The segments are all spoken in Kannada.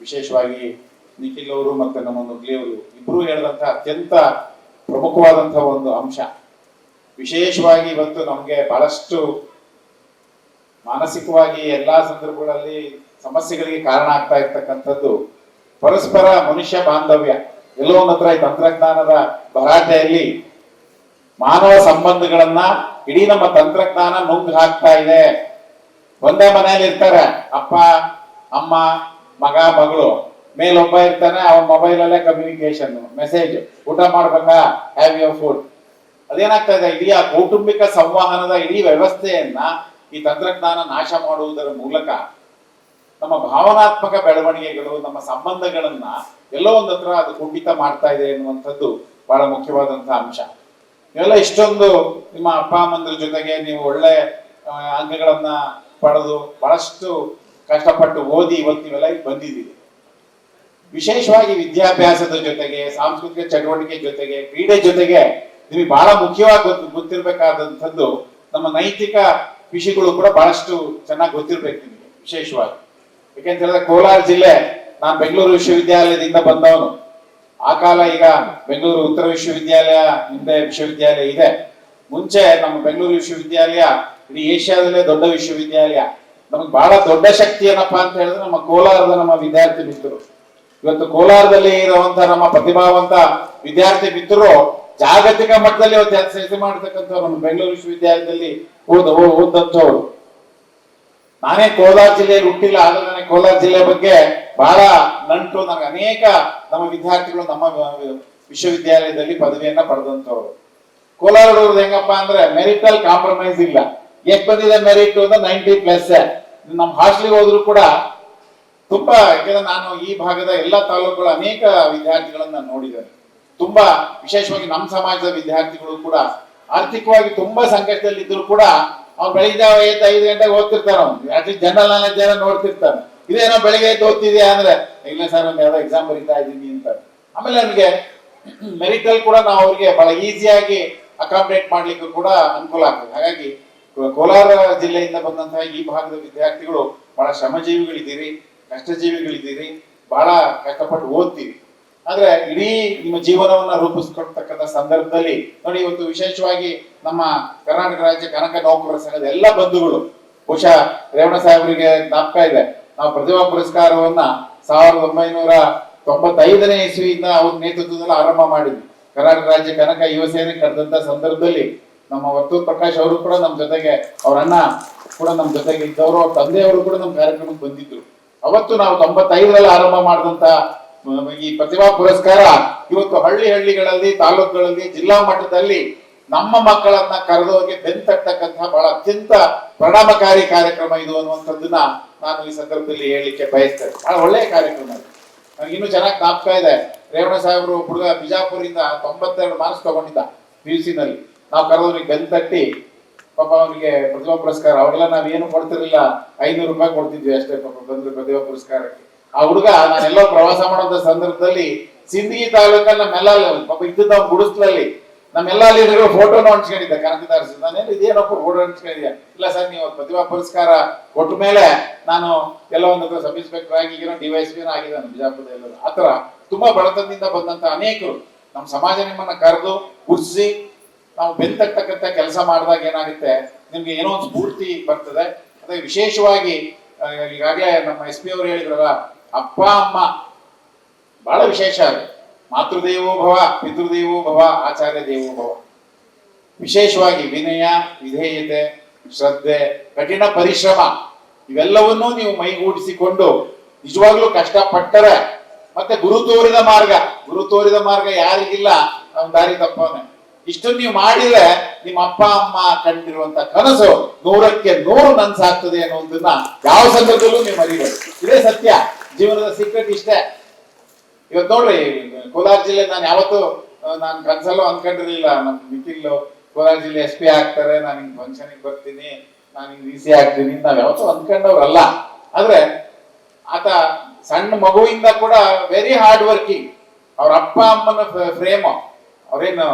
ವಿಶೇಷವಾಗಿ ನಿಖಿಲ್ ಅವರು ಮತ್ತೆ ನಮ್ಮ ನುಗ್ಲಿ ಅವರು ಇಬ್ಬರು ಹೇಳಿದಂತ ಅತ್ಯಂತ ಪ್ರಮುಖವಾದಂತಹ ಒಂದು ಅಂಶ. ವಿಶೇಷವಾಗಿ ಇವತ್ತು ನಮಗೆ ಬಹಳಷ್ಟು ಮಾನಸಿಕವಾಗಿ ಎಲ್ಲಾ ಸಂದರ್ಭಗಳಲ್ಲಿ ಸಮಸ್ಯೆಗಳಿಗೆ ಕಾರಣ ಆಗ್ತಾ ಇರ್ತಕ್ಕಂಥದ್ದು ಪರಸ್ಪರ ಮನುಷ್ಯ ಬಾಂಧವ್ಯ. ಎಲ್ಲೋ ಹತ್ರ ಈ ತಂತ್ರಜ್ಞಾನದ ಭರಾಟೆಯಲ್ಲಿ ಮಾನವ ಸಂಬಂಧಗಳನ್ನ ಇಡೀ ನಮ್ಮ ತಂತ್ರಜ್ಞಾನ ನುಂಗ್ ಹಾಕ್ತಾ ಇದೆ. ಒಂದೇ ಮನೆಯಲ್ಲಿ ಇರ್ತಾರೆ ಅಪ್ಪ, ಅಮ್ಮ ಮಗ, ಮಗಳು, ಮೇಲೊಬ್ಬ ಇರ್ತಾನೆ, ಅವನ ಮೊಬೈಲ್ ಅಲ್ಲೇ ಕಮ್ಯುನಿಕೇಶನ್ ಮೆಸೇಜ್ ಊಟ ಮಾಡ್ಬೇಕಾ? ಹ್ಯಾವ್ ಯುವರ್ ಫುಡ್ ಅದೇನಾಗ್ತಾ ಇದೆ? ಇಡೀ ಆ ಕೌಟುಂಬಿಕ ಸಂವಹನದ ಇಡೀ ವ್ಯವಸ್ಥೆಯನ್ನ ಈ ತಂತ್ರಜ್ಞಾನ ನಾಶ ಮಾಡುವುದರ ಮೂಲಕ ನಮ್ಮ ಭಾವನಾತ್ಮಕ ಬೆಳವಣಿಗೆಗಳು, ನಮ್ಮ ಸಂಬಂಧಗಳನ್ನ ಎಲ್ಲೋ ಒಂದ್ ಹತ್ರ ಅದು ಕುಂಠಿತ ಮಾಡ್ತಾ ಇದೆ ಎನ್ನುವಂಥದ್ದು ಬಹಳ ಮುಖ್ಯವಾದಂತಹ ಅಂಶ. ಇವೆಲ್ಲ ಇಷ್ಟೊಂದು ನಿಮ್ಮ ಅಪ್ಪ, ಅಮ್ಮಂದ್ರ ಜೊತೆಗೆ ನೀವು ಒಳ್ಳೆ ಅಂಕಗಳನ್ನ ಪಡೆದು ಬಹಳಷ್ಟು ಕಷ್ಟಪಟ್ಟು ಓದಿ ಇವತ್ತಿವೆಲ್ಲ ಬಂದಿದ್ದೀವಿ. ವಿಶೇಷವಾಗಿ ವಿದ್ಯಾಭ್ಯಾಸದ ಜೊತೆಗೆ, ಸಾಂಸ್ಕೃತಿಕ ಚಟುವಟಿಕೆ ಜೊತೆಗೆ, ಕ್ರೀಡೆ ಜೊತೆಗೆ ನಿಮಗೆ ಬಹಳ ಮುಖ್ಯವಾಗಿ ಗೊತ್ತು, ಗೊತ್ತಿರಬೇಕಾದಂಥದ್ದು ನಮ್ಮ ನೈತಿಕ ವಿಷಯಗಳು ಕೂಡ ಬಹಳಷ್ಟು ಚೆನ್ನಾಗಿ ಗೊತ್ತಿರ್ಬೇಕು ನಿಮಗೆ, ವಿಶೇಷವಾಗಿ. ಯಾಕೆಂತ ಹೇಳಿದ್ರೆ ಕೋಲಾರ ಜಿಲ್ಲೆ ನಾನು ಬೆಂಗಳೂರು ವಿಶ್ವವಿದ್ಯಾಲಯದಿಂದ ಬಂದವನು. ಆ ಕಾಲ ಈಗ ಬೆಂಗಳೂರು ಉತ್ತರ ವಿಶ್ವವಿದ್ಯಾಲಯ, ಹಿಂದೆ ವಿಶ್ವವಿದ್ಯಾಲಯ ಇದೆ. ಮುಂಚೆ ನಮ್ಮ ಬೆಂಗಳೂರು ವಿಶ್ವವಿದ್ಯಾಲಯ, ಇಡೀ ಏಷ್ಯಾದಲ್ಲೇ ದೊಡ್ಡ ವಿಶ್ವವಿದ್ಯಾಲಯ. ನಮಗೆ ಬಹಳ ದೊಡ್ಡ ಶಕ್ತಿ ಏನಪ್ಪಾ ಅಂತ ಹೇಳಿದ್ರೆ ನಮ್ಮ ಕೋಲಾರದ ನಮ್ಮ ವಿದ್ಯಾರ್ಥಿ ಮಿತ್ರರು. ಇವತ್ತು ಕೋಲಾರದಲ್ಲಿ ಇರುವಂತ ನಮ್ಮ ಪ್ರತಿಭಾವಂತ ವಿದ್ಯಾರ್ಥಿ ಮಿತ್ರರು ಜಾಗತಿಕ ಮಟ್ಟದಲ್ಲಿ ಇವತ್ತು ಕೆಲಸ ಮಾಡ್ತಕ್ಕಂಥವ್ರು ನಮ್ಮ ಬೆಂಗಳೂರು ವಿಶ್ವವಿದ್ಯಾಲಯದಲ್ಲಿ ಓದ ನಾನೇ ಕೋಲಾರ ಜಿಲ್ಲೆಯಲ್ಲಿ ಹುಟ್ಟಿಲ್ಲ, ಆದ್ರೆ ನನಗೆ ಕೋಲಾರ ಜಿಲ್ಲೆ ಬಗ್ಗೆ ಬಹಳ ನಂಟು ನನಗೆ ಅನೇಕ ನಮ್ಮ ವಿದ್ಯಾರ್ಥಿಗಳು ನಮ್ಮ ವಿಶ್ವವಿದ್ಯಾಲಯದಲ್ಲಿ ಪದವಿಯನ್ನ ಪಡೆದಂತವ್ರು ಕೋಲಾರದವ್ರದ್ದು ಹೆಂಗಪ್ಪ ಅಂದ್ರೆ ಮೆರಿಟಲ್ ಕಾಂಪ್ರಮೈಸ್ ಇಲ್ಲ. ಎಷ್ಟು ಬಂದಿದೆ ಮೆರಿಟ್ ಅಂತ ನೈಂಟಿ ಪ್ಲಸ್ ನಮ್ಮ ಹಾಸ್ಟೆಲ್ಗೆ ಹೋದ್ರು ಕೂಡ ತುಂಬಾ, ಯಾಕಂದ್ರೆ ನಾನು ಈ ಭಾಗದ ಎಲ್ಲ ತಾಲೂಕುಗಳ ಅನೇಕ ವಿದ್ಯಾರ್ಥಿಗಳನ್ನ ನೋಡಿದ್ದೇನೆ. ತುಂಬಾ ವಿಶೇಷವಾಗಿ ನಮ್ಮ ಸಮಾಜದ ವಿದ್ಯಾರ್ಥಿಗಳು ಕೂಡ ಆರ್ಥಿಕವಾಗಿ ತುಂಬಾ ಸಂಕಷ್ಟದಲ್ಲಿ ಇದ್ರು ಕೂಡ ಅವ್ರು ಬೆಳಿಗ್ಗೆ ಎದ್ದು ಐದು ಗಂಟೆಗೆ ಓದ್ತಿರ್ತಾರ ಅಟ್ಲೀಸ್ಟ್ ಜನರಲ್ ನಾಲೆಜ್ ಏನೋ ನೋಡ್ತಿರ್ತಾರೆ. ಇದೇನೋ ಬೆಳಿಗ್ಗೆ ಎದ್ದು ಓದ್ತಿದ್ಯಾ ಅಂದ್ರೆ, ಇಲ್ಲ ಸರ್ ಒಂದು ಯಾವ್ದೋ ಎಕ್ಸಾಮ್ ಬರೀತಾ ಇದ್ದೀನಿ ಅಂತ. ಆಮೇಲೆ ನನಗೆ ಮೆರಿಟಲ್ ಕೂಡ ನಾವು ಅವ್ರಿಗೆ ಬಹಳ ಈಸಿಯಾಗಿ ಅಕಾಮಿಡೇಟ್ ಮಾಡ್ಲಿಕ್ಕೆ ಕೂಡ ಅನುಕೂಲ ಆಗ್ತದೆ. ಹಾಗಾಗಿ ಕೋಲಾರ ಜಿಲ್ಲೆಯಿಂದ ಬಂದಂತಹ ಈ ಭಾಗದ ವಿದ್ಯಾರ್ಥಿಗಳು ಬಹಳ ಶ್ರಮಜೀವಿಗಳಿದ್ದೀರಿ, ಕಷ್ಟಜೀವಿಗಳಿದ್ದೀರಿ, ಬಹಳ ಕಷ್ಟಪಟ್ಟು ಓದ್ತೀರಿ. ಆದ್ರೆ ಇಡೀ ನಿಮ್ಮ ಜೀವನವನ್ನ ರೂಪಿಸ್ಕೊಳ್ತಕ್ಕಂಥ ಸಂದರ್ಭದಲ್ಲಿ ನೋಡಿ, ಇವತ್ತು ವಿಶೇಷವಾಗಿ ನಮ್ಮ ಕರ್ನಾಟಕ ರಾಜ್ಯ ಕನಕ ನೌಕರರ ಸಂಘದ ಎಲ್ಲ ಬಂಧುಗಳು, ಬಹುಶಃ ರೇವಣ ಸಾಹೇಬರಿಗೆ ಜ್ಞಾಪಕ ಇದೆ, ನಾವು ಪ್ರತಿಭಾ ಪುರಸ್ಕಾರವನ್ನ ಸಾವಿರದ ಒಂಬೈನೂರ ತೊಂಬತ್ತೈದನೇ ಇಸ್ವಿಯಿಂದ ಅವ್ರ ನೇತೃತ್ವದಲ್ಲಿ ಆರಂಭ ಮಾಡಿದ್ವಿ. ಕರ್ನಾಟಕ ರಾಜ್ಯ ಕನಕ ಯುವ ಸೇನೆ ಕರೆದಂತ ಸಂದರ್ಭದಲ್ಲಿ ನಮ್ಮ ವರ್ತೂರ್ ಪ್ರಕಾಶ್ ಅವರು ಕೂಡ ನಮ್ಮ ಜೊತೆಗೆ ಅವ್ರ ಅಣ್ಣ ಕೂಡ ನಮ್ಮ ಜೊತೆಗೆ ಇದ್ದವರು ಅವ್ರ ತಂದೆಯವರು ಕೂಡ ನಮ್ಮ ಕಾರ್ಯಕ್ರಮಕ್ಕೆ ಬಂದಿದ್ರು. ಅವತ್ತು ನಾವು ತೊಂಬತ್ತೈದರಲ್ಲಿ ಆರಂಭ ಮಾಡಿದಂತ ಈ ಪ್ರತಿಭಾ ಪುರಸ್ಕಾರ ಇವತ್ತು ಹಳ್ಳಿ ಹಳ್ಳಿಗಳಲ್ಲಿ, ತಾಲೂಕುಗಳಲ್ಲಿ, ಜಿಲ್ಲಾ ಮಟ್ಟದಲ್ಲಿ ನಮ್ಮ ಮಕ್ಕಳನ್ನ ಕರೆದೋಗಿ ಬೆಂತಟ್ಟಕ್ಕಂತಹ ಬಹಳ ಅತ್ಯಂತ ಪರಿಣಾಮಕಾರಿ ಕಾರ್ಯಕ್ರಮ ಇದು ಅನ್ನುವಂಥದ್ದನ್ನ ನಾನು ಈ ಸಂದರ್ಭದಲ್ಲಿ ಹೇಳಲಿಕ್ಕೆ ಬಯಸ್ತೇನೆ. ಬಹಳ ಒಳ್ಳೆಯ ಕಾರ್ಯಕ್ರಮ ನನಗೆ ಇನ್ನೂ ಚೆನ್ನಾಗಿ ಜ್ಞಾಪಕ ಇದೆ. ರೇವಣ ಸಾಹೇಬರು ಹುಡುಗ ಬಿಜಾಪುರಿಂದ ತೊಂಬತ್ತೆರಡು ಮಾರ್ಕ್ಸ್ ತಗೊಂಡಿದ್ದ, ಪಿ ಯು ನಲ್ಲಿ. ನಾವು ಕರೆದವ್ರಿಗೆ ತಟ್ಟಿ, ಪಾಪ ಅವ್ರಿಗೆ ಪ್ರತಿಭಾ ಪುರಸ್ಕಾರ ಅವಾಗೆಲ್ಲ ನಾವ್ ಏನು ಕೊಡ್ತಿರ್ಲಿಲ್ಲ, ಐನೂರು ರೂಪಾಯಿ ಕೊಡ್ತಿದ್ವಿ ಅಷ್ಟೇ ಪಾಪ ಬಂದ್ರೆ ಪ್ರತಿಭಾ ಪುರಸ್ಕಾರಕ್ಕೆ. ಆ ಹುಡುಗ, ನಾನೆಲ್ಲೋ ಪ್ರವಾಸ ಮಾಡೋಂಥ ಸಂದರ್ಭದಲ್ಲಿ ಸಿಂದಗಿ ತಾಲೂಕಲ್ಲಿ ನಮ್ಮೆಲ್ಲ ಪಾಪ ಇದ್ದು ಅವ್ನು ಗುಡಿಸ್ಲಲ್ಲಿ ನಮ್ಮೆಲ್ಲ ಲೀಡರ್ಗಳು ಫೋಟೋನ ಹಂಚ್ಕೊಂಡಿದ್ದೆ ಕನಕದಾರ ನಾನೇನು ಇದೇನಪ್ಪ ಫೋಟೋ ಹಂಚ್ಕೊಂಡಿದ್ಯಾ ಇಲ್ಲ ಸರ್, ನೀವು ಪ್ರತಿಭಾ ಪುರಸ್ಕಾರ ಕೊಟ್ಟ ಮೇಲೆ ನಾನು ಎಲ್ಲ ಒಂದು ಸಬ್ ಇನ್ಸ್ಪೆಕ್ಟರ್ ಆಗಿರೋ ಡಿವೈಸ್ ಪಿನ ಆಗಿದ್ದಾನೆ ಬಿಜಾಪುರದ ಎಲ್ಲರೂ. ಆತರ ತುಂಬಾ ಬಡತನದಿಂದ ಬಂದಂತ ಅನೇಕರು ನಮ್ಮ ಸಮಾಜ ನಿಮ್ಮನ್ನ ಕರೆದು ಗುರ್ಸಿ ನಾವು ಬೆಂತಕ್ಕಂತ ಕೆಲಸ ಮಾಡಿದಾಗ ಏನಾಗುತ್ತೆ? ನಿಮ್ಗೆ ಏನೋ ಒಂದು ಸ್ಫೂರ್ತಿ ಬರ್ತದೆ. ಅದೇ ವಿಶೇಷವಾಗಿ ಈಗಾಗಲೇ ನಮ್ಮ ಎಸ್ ಪಿ ಅವರು ಹೇಳಿದ್ರಲ್ಲ, ಅಪ್ಪ, ಅಮ್ಮ, ಬಹಳ ವಿಶೇಷ ಅದು. ಮಾತೃದೇವೋ ಭವ, ಪಿತೃದೇವೋ ಭವ, ಆಚಾರ್ಯ ದೇವೋ ಭವ. ವಿಶೇಷವಾಗಿ ವಿನಯ, ವಿಧೇಯತೆ, ಶ್ರದ್ಧೆ, ಕಠಿಣ ಪರಿಶ್ರಮ, ಇವೆಲ್ಲವನ್ನೂ ನೀವು ಮೈಗೂಡಿಸಿಕೊಂಡು ನಿಜವಾಗ್ಲೂ ಕಷ್ಟಪಟ್ಟರೆ ಮತ್ತೆ ಗುರು ತೋರಿದ ಮಾರ್ಗ. ಗುರು ತೋರಿದ ಮಾರ್ಗ ಯಾರಿಗಿಲ್ಲ. ಅವ್ನ ದಾರಿ ತಪ್ಪವನೆ. ಇಷ್ಟು ನೀವು ಮಾಡಿದ್ರೆ ನಿಮ್ಮ ಅಪ್ಪ, ಅಮ್ಮ ಕಂಡಿರುವಂತ ಕನಸು ನೂರಕ್ಕೆ ನೂರು ನನ್ಸಾಗ್ತದೆ ಅನ್ನೋದನ್ನ ಯಾವ ಸಂದರ್ಭದಲ್ಲೂ ನೀವು ಮರಿಬೇಕು ಇದೇ ಸತ್ಯ. ಜೀವನದ ಸೀಕ್ರೆಟ್ ಇಷ್ಟೇ. ಇವತ್ತು ನೋಡ್ರಿ, ಕೋಲಾರ ಜಿಲ್ಲೆ ನಾನು ಯಾವತ್ತೂ ನಾನು ಕನ್ಸಲ್ಲೂ ಅನ್ಕೊಂಡಿರ್ಲಿಲ್ಲ. ನಮ್ ನಿಖಿಲ್ ಕೋಲಾರ ಜಿಲ್ಲೆ ಎಸ್ ಪಿ ಆಗ್ತಾರೆ, ನಾನು ಹಿಂಗ್ ಫಂಕ್ಷನ್ಗೆ ಬರ್ತೀನಿ, ನಾನು ಹಿಂಗ್ ಡಿ ಸಿ ಆಗ್ತೀನಿ ನಾವ್ ಯಾವತ್ತೂ ಅನ್ಕೊಂಡವ್ರಲ್ಲ. ಆದ್ರೆ ಆತ ಸಣ್ಣ ಮಗುವಿಂದ ಕೂಡ ವೆರಿ ಹಾರ್ಡ್ ವರ್ಕಿಂಗ್ ಅವ್ರ ಅಪ್ಪ, ಅಮ್ಮನ ಫ್ರೇಮ್ ಅವ್ರೇನು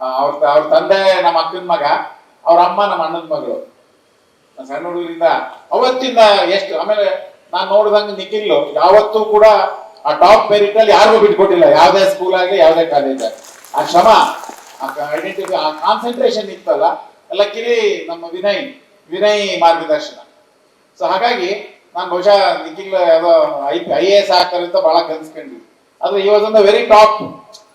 ಅವ್ರ ಅವ್ರ ತಂದೆ ನಮ್ಮ ಅಕ್ಕನ ಮಗ, ಅವ್ರ ಅಮ್ಮ ನಮ್ಮ ಅಣ್ಣನ ಮಗಳು. ಸಣ್ಣ ಹುಡುಗರಿಂದ ಅವತ್ತಿಂದ ಎಷ್ಟು, ಆಮೇಲೆ ನಾನು ನೋಡಿದಂಗೆ ನಿಖಿಲ್ ಯಾವತ್ತೂ ಕೂಡ ಆ ಟಾಪ್ ಮೆರಿಟ್ ಅಲ್ಲಿ ಯಾರಿಗೂ ಬಿಟ್ಕೊಟ್ಟಿಲ್ಲ. ಯಾವ್ದೇ ಸ್ಕೂಲ್ ಆಗಲಿ, ಯಾವ್ದೇ ಕಾಲೇಜ್ ಆ ಶ್ರಮ ಐಡೆಂಟಿಫೈ ಆ ಕಾನ್ಸಂಟ್ರೇಷನ್ ಇತ್ತಲ್ಲ, ಎಲ್ಲ ಕಿರಿ ನಮ್ಮ ವಿನಯ್ ವಿನಯ್ ಮಾರ್ಗದರ್ಶನ. ಸೊ ಹಾಗಾಗಿ ನಾನು ಬಹುಶಃ ನಿಖಿಲ್ ಯಾವುದೋ ಐ ಐ ಎ ಎಸ್ ಆಗ್ತಾರೆ ಅಂತ ಬಹಳ ಕನ್ಸ್ಕೊಂಡ್ವಿ ಆದ್ರೆ ಈ was very top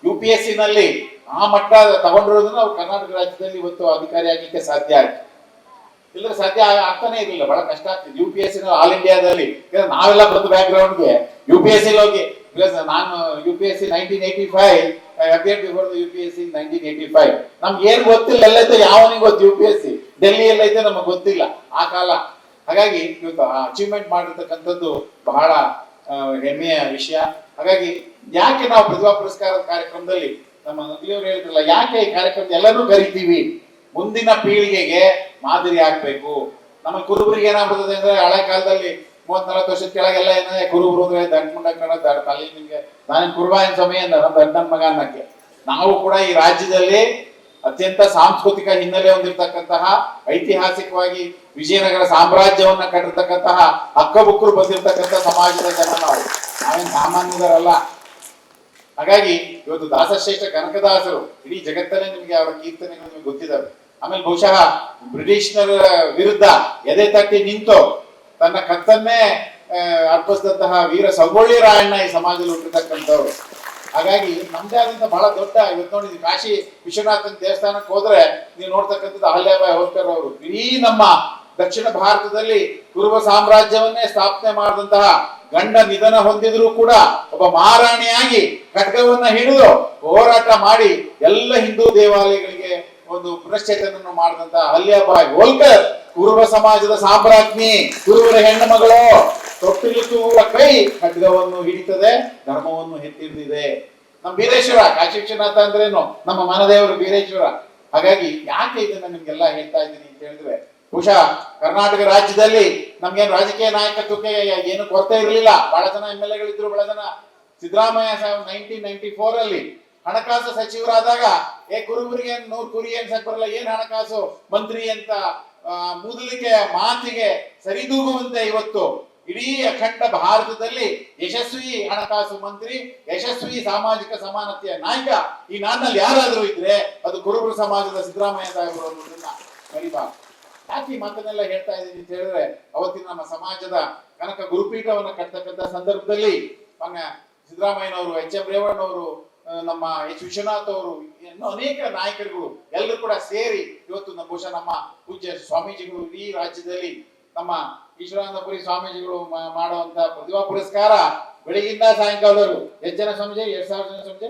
U P S C ನಲ್ಲಿ. ಆ ಮಟ್ಟ ತಗೊಂಡಿರೋದನ್ನ ಅವ್ರು ಕರ್ನಾಟಕ ರಾಜ್ಯದಲ್ಲಿ ಇವತ್ತು ಅಧಿಕಾರಿ ಆಗಲಿಕ್ಕೆ ಸಾಧ್ಯ ಆಯ್ತು. ಇಲ್ಲದ್ರೆ ಸಾಧ್ಯ ಆಗ್ತಾನೆ ಇರಲಿಲ್ಲ. ಬಹಳ ಕಷ್ಟ ಆಗ್ತದೆ U P S C all ಇಂಡಿಯಾದಲ್ಲಿ ನಾವೆಲ್ಲ ಬಂದು ಬ್ಯಾಕ್ ಗ್ರೌಂಡ್ಗೆ ಯು ಪಿ ಎಸ್ ಸಿ ಹೋಗಿ ನಾನು U P S C nineteen eighty five appear before U P S C nineteen eighty five ನಮ್ಗೆ ಏನ್ ಗೊತ್ತಿಲ್ಲ ಎಲ್ಲೈತೆ ಯಾವನಿಗೆ ಗೊತ್ತು U P S C? Delhi ಎಲ್ಲೈತೆ ನಮಗೆ ಗೊತ್ತಿಲ್ಲ ಆ ಕಾಲ. ಹಾಗಾಗಿ ಇವತ್ತು ಅಚೀವ್ಮೆಂಟ್ ಮಾಡಿರ್ತಕ್ಕಂಥದ್ದು ಬಹಳ ಹೆಮ್ಮೆಯ ವಿಷಯ. ಹಾಗಾಗಿ ಯಾಕೆ ನಾವು ಪ್ರತಿಭಾ ಪುರಸ್ಕಾರದ ಕಾರ್ಯಕ್ರಮದಲ್ಲಿ ನಮ್ಮ ನದಿಯವರು ಹೇಳಿದ್ರಲ್ಲ ಯಾಕೆ ಈ ಕಾರ್ಯಕ್ರಮ ಎಲ್ಲರೂ ಕರಿತೀವಿ? ಮುಂದಿನ ಪೀಳಿಗೆಗೆ ಮಾದರಿ ಆಗ್ಬೇಕು. ನಮ್ಮ ಕುರುಬರಿಗೆ ಏನಾಗ್ಬಿಡ್ತದೆ ಅಂದ್ರೆ, ಹಳೆ ಕಾಲದಲ್ಲಿ ಮೂವತ್ ನಲವತ್ತು ವರ್ಷದ ಕೆಳಗೆಲ್ಲ ಏನಂದ್ರೆ, ಕುರುಬರು ಅಂದ್ರೆ ದಂಡ ಮುಂಡ ಕಣ ತಲೆ ನಿಮ್ಗೆ ನಾನು ಕುರುಬಾಯನ್ ಸಮಯ ಅಂದ ದಂಡನ ಮಗ ಅನ್ನಕ್ಕೆ. ನಾವು ಕೂಡ ಈ ರಾಜ್ಯದಲ್ಲಿ ಅತ್ಯಂತ ಸಾಂಸ್ಕೃತಿಕ ಹಿನ್ನೆಲೆ ಹೊಂದಿರತಕ್ಕಂತಹ, ಐತಿಹಾಸಿಕವಾಗಿ ವಿಜಯನಗರ ಸಾಮ್ರಾಜ್ಯವನ್ನ ಕಟ್ಟಿರ್ತಕ್ಕಂತಹ, ಹಕ್ಕಬುಕ್ಕರು ಬಂದಿರತಕ್ಕಂಥ ಸಮಾಜದ ಜನ ನಾವು. ನಾವೇನ್ ಸಾಮಾನ್ಯದರಲ್ಲ ಹಾಗಾಗಿ ಇವತ್ತು ದಾಸಶ್ರೇಷ್ಠ ಕನಕದಾಸರು, ಇಡೀ ಜಗತ್ತಲ್ಲೇ ನಿಮಗೆ ಅವರ ಕೀರ್ತನೆಗಳು ನಿಮಗೆ ಗೊತ್ತಿದ್ದಾರೆ ಆಮೇಲೆ ಬಹುಶಃ ಬ್ರಿಟಿಷ್ನರ ವಿರುದ್ಧ ಎದೆ ತಟ್ಟಿ ನಿಂತು ತನ್ನ ಕತ್ತನ್ನೇ ಅರ್ಪಿಸಿದಂತಹ ವೀರ ಸಂಗೊಳ್ಳಿ ರಾಯಣ್ಣ ಈ ಸಮಾಜದಲ್ಲಿ ಹುಟ್ಟಿರ್ತಕ್ಕಂಥವ್ರು. ಹಾಗಾಗಿ ನಮ್ದೇ ಆದಂತ ಬಹಳ ದೊಡ್ಡ, ಇವತ್ತು ನೋಡಿ ಕಾಶಿ ವಿಶ್ವನಾಥನ ದೇವಸ್ಥಾನಕ್ಕೆ ಹೋದ್ರೆ ನೀವು ನೋಡ್ತಕ್ಕಂಥದ್ದು ಅಹಲ್ಯಾಬಾಯಿ ಹೋಲ್ಕರ್ ಅವರು. ಇಡೀ ನಮ್ಮ ದಕ್ಷಿಣ ಭಾರತದಲ್ಲಿ ಕುರುಬ ಸಾಮ್ರಾಜ್ಯವನ್ನೇ ಸ್ಥಾಪನೆ ಮಾಡಿದಂತಹ ಗಂಡ ನಿಧನ ಹೊಂದಿದ್ರು ಕೂಡ ಒಬ್ಬ ಮಹಾರಾಣಿಯಾಗಿ ಖಡ್ಗವನ್ನ ಹಿಡಿದು ಹೋರಾಟ ಮಾಡಿ ಎಲ್ಲ ಹಿಂದೂ ದೇವಾಲಯಗಳಿಗೆ ಒಂದು ಪುನಶ್ಚೇತನ ಮಾಡಿದಂತಹ ಬಾಯ್ ಹೋಲ್ಕರ್, ಕುರುಬ ಸಮಾಜದ ಸಾಮ್ರಾಜ್ಞಿ, ಕುರುಬರ ಹೆಣ್ಣು ಮಗಳು ತೊಟ್ಟಿಲಿಕ್ಕುವ ಕೈ ಖಡ್ಗವನ್ನು ಹಿಡಿತದೆ, ಧರ್ಮವನ್ನು ಎತ್ತಿಡಿದಿದೆ ನಮ್ಮ ಬೀರೇಶ್ವರ ಕಾಶಿ ಅಂದ್ರೇನು? ನಮ್ಮ ಮನದೇವರು ಬೀರೇಶ್ವರ. ಹಾಗಾಗಿ ಯಾಕೆ ಇದನ್ನ ನಿಮ್ಗೆಲ್ಲ ಹೇಳ್ತಾ ಇದ್ದೀನಿ ಅಂತ ಹೇಳಿದ್ರೆ, ಬಹುಶಃ ಕರ್ನಾಟಕ ರಾಜ್ಯದಲ್ಲಿ ನಮ್ಗೇನು ರಾಜಕೀಯ ನಾಯಕತ್ವಕ್ಕೆ ಏನು ಕೊರತೆ ಇರಲಿಲ್ಲ. ಬಹಳ ಜನ ಎಂ ಎಲ್ ಎಗಳಿದ್ರು, ಬಹಳ ಜನ ಸಿದ್ದರಾಮಯ್ಯ ನೈನ್ಟೀನ್ ನೈನ್ಟಿ ಫೋರ್ ಅಲ್ಲಿ ಹಣಕಾಸು ಸಚಿವರಾದಾಗ, ಏ ಕುರುಬರಿಗೆ ನೂರು ಕುರಿ ಏನ್ ಬರಲ್ಲ ಏನ್ ಹಣಕಾಸು ಮಂತ್ರಿ ಅಂತ ಮೂದಲಿಕೆ ಮಾತಿಗೆ ಸರಿದೂಗುವಂತೆ ಇವತ್ತು ಇಡೀ ಅಖಂಡ ಭಾರತದಲ್ಲಿ ಯಶಸ್ವಿ ಹಣಕಾಸು ಮಂತ್ರಿ, ಯಶಸ್ವಿ ಸಾಮಾಜಿಕ ಸಮಾನತೆಯ ನಾಯಕ ಈ ನಾನಲ್ಲಿ ಯಾರಾದರೂ ಇದ್ರೆ ಅದು ಕುರುಬರು ಸಮಾಜದ ಸಿದ್ದರಾಮಯ್ಯ ಸಾಹೇಬರು ಅನ್ನೋದನ್ನ ಕರಿಬಾರ್ದು. ಯಾಕೆ ಈ ಮಾತನ್ನೆಲ್ಲ ಹೇಳ್ತಾ ಇದ್ದೀನಿ ಅಂತ ಹೇಳಿದ್ರೆ, ಅವತ್ತಿನ ನಮ್ಮ ಸಮಾಜದ ಕನಕ ಗುರುಪೀಠವನ್ನು ಕಟ್ಟತಕ್ಕಂಥ ಸಂದರ್ಭದಲ್ಲಿ ಸಿದ್ದರಾಮಯ್ಯನವರು, ಎಚ್ ಎಂ ರೇವಣ್ಣವರು ನಮ್ಮ ಎಚ್ ವಿಶ್ವನಾಥ್ ಅವರು, ಇನ್ನೂ ಅನೇಕ ನಾಯಕರುಗಳು, ಎಲ್ಲರೂ ಕೂಡ ಸೇರಿ ಇವತ್ತು ನಮ್ಮ ಬಹುಶಃ ನಮ್ಮ ಪೂಜ್ಯ ಸ್ವಾಮೀಜಿಗಳು ಇಡೀ ರಾಜ್ಯದಲ್ಲಿ ನಮ್ಮ ಈಶ್ವರಾನಂದಪುರಿ ಸ್ವಾಮೀಜಿಗಳು ಮಾಡುವಂತ ಪ್ರತಿಭಾ ಪುರಸ್ಕಾರ ಬೆಳಗಿಂದ ಸಾಯಂಕಾಲದವರು ಎಷ್ಟು ಜನ ಸಂಜೆ ಎರಡ್ ಸಾವಿರ ಜನ ಸಂಜೆ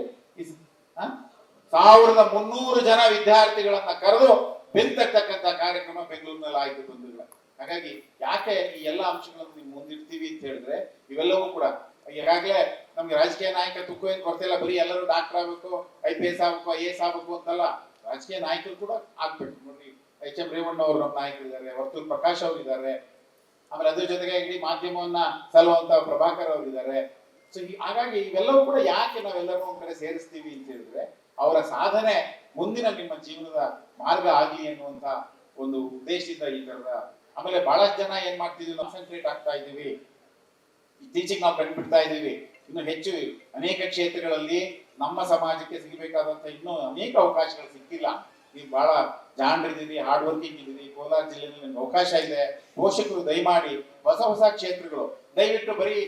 ಸಾವಿರದ ಮುನ್ನೂರು ಜನ ವಿದ್ಯಾರ್ಥಿಗಳನ್ನ ಕರೆದು ಬೆಂತಕ್ಕಂತ ಕಾರ್ಯಕ್ರಮ ಬೆಂಗಳೂರಿನಲ್ಲಿ ಆಯ್ತು ಬಂದಿಲ್ಲ ಹಾಗಾಗಿ ಯಾಕೆ ಈ ಎಲ್ಲ ಅಂಶಗಳನ್ನು ಮುಂದಿಡ್ತೀವಿ ಅಂತ ಹೇಳಿದ್ರೆ, ಇವೆಲ್ಲವೂ ಕೂಡ ಈಗಾಗಲೇ ನಮ್ಗೆ ರಾಜಕೀಯ ನಾಯಕತ್ವಕ್ಕೂ ಏನ್ ಇಲ್ಲ ಬರೀ ಎಲ್ಲರೂ ಡಾಕ್ಟರ್ ಆಗಬೇಕು ಐ ಪಿ ಎಸ್ ಆಗಬೇಕು ಐ ಎಸ್ ಆಗ್ಬೇಕು ಅಂತಲ್ಲ, ರಾಜಕೀಯ ನಾಯಕರು ಕೂಡ ಆಗ್ಬೇಕು. ನೋಡಿ ಎಚ್ ಎಂ ರೇವಣ್ಣ ಅವರು ನಮ್ಮ ನಾಯಕರಿದ್ದಾರೆ ವರ್ತೂರ್ ಪ್ರಕಾಶ್ ಅವರು ಇದ್ದಾರೆ. ಆಮೇಲೆ ಅದ್ರ ಜೊತೆಗೆ ಇಡೀ ಮಾಧ್ಯಮವನ್ನ ಸಲ್ಲುವಂತ ಪ್ರಭಾಕರ್ ಅವರು ಇದ್ದಾರೆ. ಸೊ ಹಾಗಾಗಿ ಇವೆಲ್ಲವೂ ಕೂಡ ಯಾಕೆ ನಾವೆಲ್ಲರೂ ಒಂದ್ ಕಡೆ ಸೇರಿಸ್ತೀವಿ ಅಂತ ಹೇಳಿದ್ರೆ, ಅವರ ಸಾಧನೆ ಮುಂದಿನ ನಿಮ್ಮ ಜೀವನದ ಮಾರ್ಗ ಆಗಲಿ ಅನ್ನುವಂತ ಒಂದು ಉದ್ದೇಶದಿಂದ ಈ ತರದ ಆಮೇಲೆ ಬಹಳಷ್ಟು ಜನ ಏನ್ ಮಾಡ್ತಿದ್ವಿ ಕಾನ್ಸಂಟ್ರೇಟ್ ಆಗ್ತಾ ಇದೀವಿ ಇತ್ತೀಚೆಗೆ ನಾವು ಕಂಡುಬಿಡ್ತಾ ಇದ್ದೀವಿ, ಇನ್ನು ಹೆಚ್ಚು ಅನೇಕ ಕ್ಷೇತ್ರಗಳಲ್ಲಿ ನಮ್ಮ ಸಮಾಜಕ್ಕೆ ಸಿಗಬೇಕಾದಂತ ಇನ್ನೂ ಅನೇಕ ಅವಕಾಶಗಳು ಸಿಕ್ಕಿಲ್ಲ. ನೀವು ಬಹಳ ಜಾಣರಿದ್ದೀರಿ ಹಾರ್ಡ್ ವರ್ಕಿಂಗ್ ಇದ್ದೀರಿ ಕೋಲಾರ ಜಿಲ್ಲೆಯಲ್ಲಿ ನಿಮ್ಗೆ ಅವಕಾಶ ಇದೆ. ಪೋಷಕರು ದಯಮಾಡಿ ಹೊಸ ಹೊಸ ಕ್ಷೇತ್ರಗಳು, ದಯವಿಟ್ಟು ಬರೀ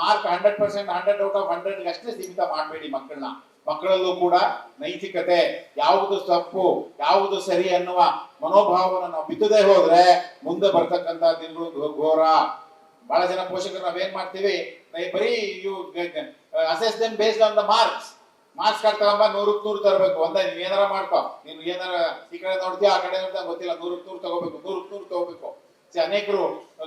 mark hundred percent hundred out of hundred ಅಷ್ಟೇ ಸೀಮಿತ ಮಾಡಬೇಡಿ ಮಕ್ಕಳನ್ನ. ಮಕ್ಕಳಲ್ಲೂ ಕೂಡ ನೈತಿಕತೆ, ಯಾವುದು ತಪ್ಪು, ಯಾವುದು ಸರಿ ಅನ್ನುವ ಮನೋಭಾವವನ್ನು ನಾವು ಬಿತ್ತದೇ ಹೋದ್ರೆ ಮುಂದೆ ಬರ್ತಕ್ಕಂತ ದಿನಗಳು ಘೋರ. ಬಹಳ ಜನ ಪೋಷಕರು ನಾವೇನ್ ಮಾಡ್ತೀವಿ? ಬರೀ you assess then based on the marks marks card ತಗೊಂಬ ನೂರಕ್ಕೆ ನೂರು ತರಬೇಕು ಒಂದ ನೀನ್ ಏನಾರ ಮಾಡ್ಕೊ. ನೀನು ಏನಾರ ಈ ಕಡೆ ನೋಡ್ತೀಯ, ಆ ಕಡೆ ನೋಡ್ತೀಯ ಗೊತ್ತಿಲ್ಲ, ನೂರಕ್ಕೆ ನೂರು ತಗೋಬೇಕು, ನೂರಕ್ಕೆ ನೂರು ತಗೋಬೇಕು. ಅನೇಕರು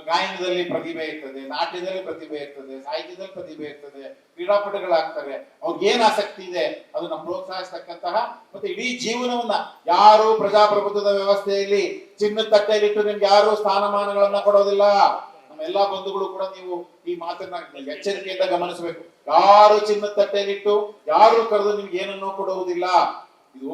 ಗಾಯನದಲ್ಲಿ ಪ್ರತಿಭೆ ಇರ್ತದೆ, ನಾಟ್ಯದಲ್ಲಿ ಪ್ರತಿಭೆ ಇರ್ತದೆ, ಸಾಹಿತ್ಯದಲ್ಲಿ ಪ್ರತಿಭೆ ಇರ್ತದೆ, ಕ್ರೀಡಾಪಟುಗಳಾಗ್ತಾರೆ. ಅವ್ರಿಗೆ ಏನ್ ಆಸಕ್ತಿ ಇದೆ, ಅದನ್ನ ಪ್ರೋತ್ಸಾಹಿಸ್ತಕ್ಕಂತಹ ಮತ್ತೆ ಇಡೀ ಜೀವನವನ್ನ ಯಾರು ಪ್ರಜಾಪ್ರಭುತ್ವದ ವ್ಯವಸ್ಥೆಯಲ್ಲಿ ಚಿನ್ನದ ತಟ್ಟೆಯಲ್ಲಿಟ್ಟು ನಿಮ್ಗೆ ಯಾರು ಸ್ಥಾನಮಾನಗಳನ್ನ ಕೊಡೋದಿಲ್ಲ. ಎಲ್ಲಾ ಬಂಧುಗಳು ಕೂಡ ನೀವು ಈ ಮಾತನ್ನ ಎಚ್ಚರಿಕೆಯಿಂದ ಗಮನಿಸಬೇಕು. ಯಾರು ಚಿನ್ನದ ತಟ್ಟೆಯಲ್ಲಿಟ್ಟು, ಯಾರು ಕರೆದು ನಿಮ್ಗೆ ಏನನ್ನೂ ಕೊಡುವುದಿಲ್ಲ. ಇದು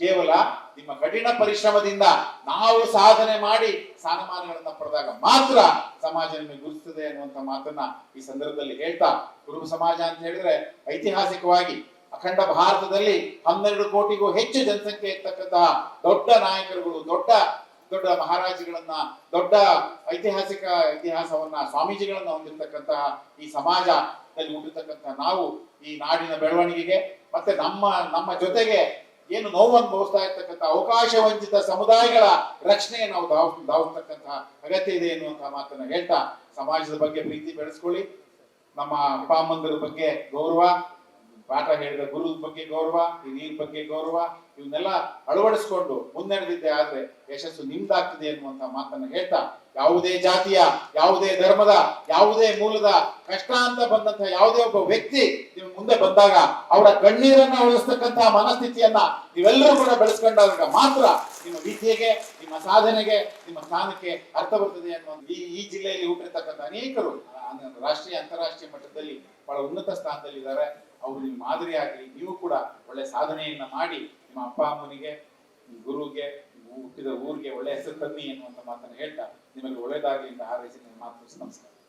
ಕೇವಲ ನಿಮ್ಮ ಕಠಿಣ ಪರಿಶ್ರಮದಿಂದ ನಾವು ಸಾಧನೆ ಮಾಡಿ ಸ್ಥಾನಮಾನಗಳನ್ನ ಪಡೆದಾಗ ಮಾತ್ರ ಸಮಾಜ ನಿಮಗೆ ಗುರುತಿಸ್ತದೆ ಅನ್ನುವಂತ ಮಾತನ್ನ ಈ ಸಂದರ್ಭದಲ್ಲಿ ಹೇಳ್ತಾ ಕುರುಬ ಸಮಾಜ ಅಂತ ಹೇಳಿದ್ರೆ ಐತಿಹಾಸಿಕವಾಗಿ ಅಖಂಡ ಭಾರತದಲ್ಲಿ ಹನ್ನೆರಡು ಕೋಟಿಗೂ ಹೆಚ್ಚು ಜನಸಂಖ್ಯೆ ಇರ್ತಕ್ಕಂತಹ ದೊಡ್ಡ ನಾಯಕರುಗಳು, ದೊಡ್ಡ ದೊಡ್ಡ ಮಹಾರಾಜಗಳನ್ನ ದೊಡ್ಡ ಐತಿಹಾಸಿಕ ಇತಿಹಾಸವನ್ನ ಸ್ವಾಮೀಜಿಗಳನ್ನ ಹೊಂದಿರತಕ್ಕಂತಹ ಈ ಸಮಾಜದಲ್ಲಿ ಹುಟ್ಟಿರ್ತಕ್ಕಂತಹ ನಾವು ಈ ನಾಡಿನ ಬೆಳವಣಿಗೆಗೆ ಮತ್ತೆ ನಮ್ಮ ನಮ್ಮ ಜೊತೆಗೆ ಏನು ನೋವು ಅನುಭವಿಸ್ತಾ ಇರ್ತಕ್ಕಂಥ ಅವಕಾಶ ವಂಚಿತ ಸಮುದಾಯಗಳ ರಕ್ಷಣೆ ನಾವು ಧಾವ್ ಧಾವಿಸ್ತಕ್ಕಂತಹ ಅಗತ್ಯ ಇದೆ ಎನ್ನುವಂತಹ ಮಾತನ್ನ ಹೇಳ್ತಾ ಸಮಾಜದ ಬಗ್ಗೆ ಪ್ರೀತಿ ಬೆಳೆಸ್ಕೊಳ್ಳಿ. ನಮ್ಮ ಅಪ್ಪ ಬಗ್ಗೆ ಗೌರವ ಪಾಠ ಹೇಳಿದ ಗುರು ಬಗ್ಗೆ ಗೌರವ ಹಿರಿಯರ ಬಗ್ಗೆ ಗೌರವ ಇವನ್ನೆಲ್ಲ ಅಳವಡಿಸ್ಕೊಂಡು ಮುನ್ನಡೆದಿದ್ದೆ ಆದ್ರೆ ಯಶಸ್ಸು ನಿಮ್ದಾಗ್ತದೆ ಅನ್ನುವಂತ ಮಾತನ್ನ ಹೇಳ್ತಾ, ಯಾವುದೇ ಜಾತಿಯ, ಯಾವುದೇ ಧರ್ಮದ, ಯಾವುದೇ ಮೂಲದ ಕಷ್ಟ ಅಂತ ಬಂದಂತಹ ಯಾವುದೇ ಒಬ್ಬ ವ್ಯಕ್ತಿ ನಿಮ್ ಮುಂದೆ ಬಂದಾಗ ಅವರ ಕಣ್ಣೀರನ್ನ ಉಳಿಸ್ತಕ್ಕಂತಹ ಮನಸ್ಥಿತಿಯನ್ನ ನೀವೆಲ್ಲರೂ ಕೂಡ ಬೆಳೆಸ್ಕೊಂಡಾಗ ಮಾತ್ರ ನಿಮ್ಮ ವಿದ್ಯೆಗೆ, ನಿಮ್ಮ ಸಾಧನೆಗೆ, ನಿಮ್ಮ ಸ್ಥಾನಕ್ಕೆ ಅರ್ಥ ಬರ್ತದೆ ಅನ್ನೋ ಈ ಈ ಜಿಲ್ಲೆಯಲ್ಲಿ ಹುಟ್ಟಿರ್ತಕ್ಕಂಥ ಅನೇಕರು ರಾಷ್ಟ್ರೀಯ, ಅಂತಾರಾಷ್ಟ್ರೀಯ ಮಟ್ಟದಲ್ಲಿ ಬಹಳ ಉನ್ನತ ಸ್ಥಾನದಲ್ಲಿದ್ದಾರೆ. ಅವರು ನಿಮ್ಮ ಮಾದರಿ ಆಗಲಿ, ನೀವು ಕೂಡ ಒಳ್ಳೆ ಸಾಧನೆಯನ್ನ ಮಾಡಿ ನಿಮ್ಮ ಅಪ್ಪ ಅಮ್ಮನಿಗೆ ಗುರುಗೆ ಹುಟ್ಟಿದ ಊರಿಗೆ ಒಳ್ಳೆ ಹೆಸರು ತನ್ನಿ ಎನ್ನುವಂತ ಮಾತನ್ನು ಹೇಳ್ತಾ ನಿಮಗೆ ಒಳ್ಳೇದಾಗಲಿ ಅಂತ ಹಾರೈಸಿ ನಿಮ್ಮ ಮಾತು ನಮಸ್ಕಾರ.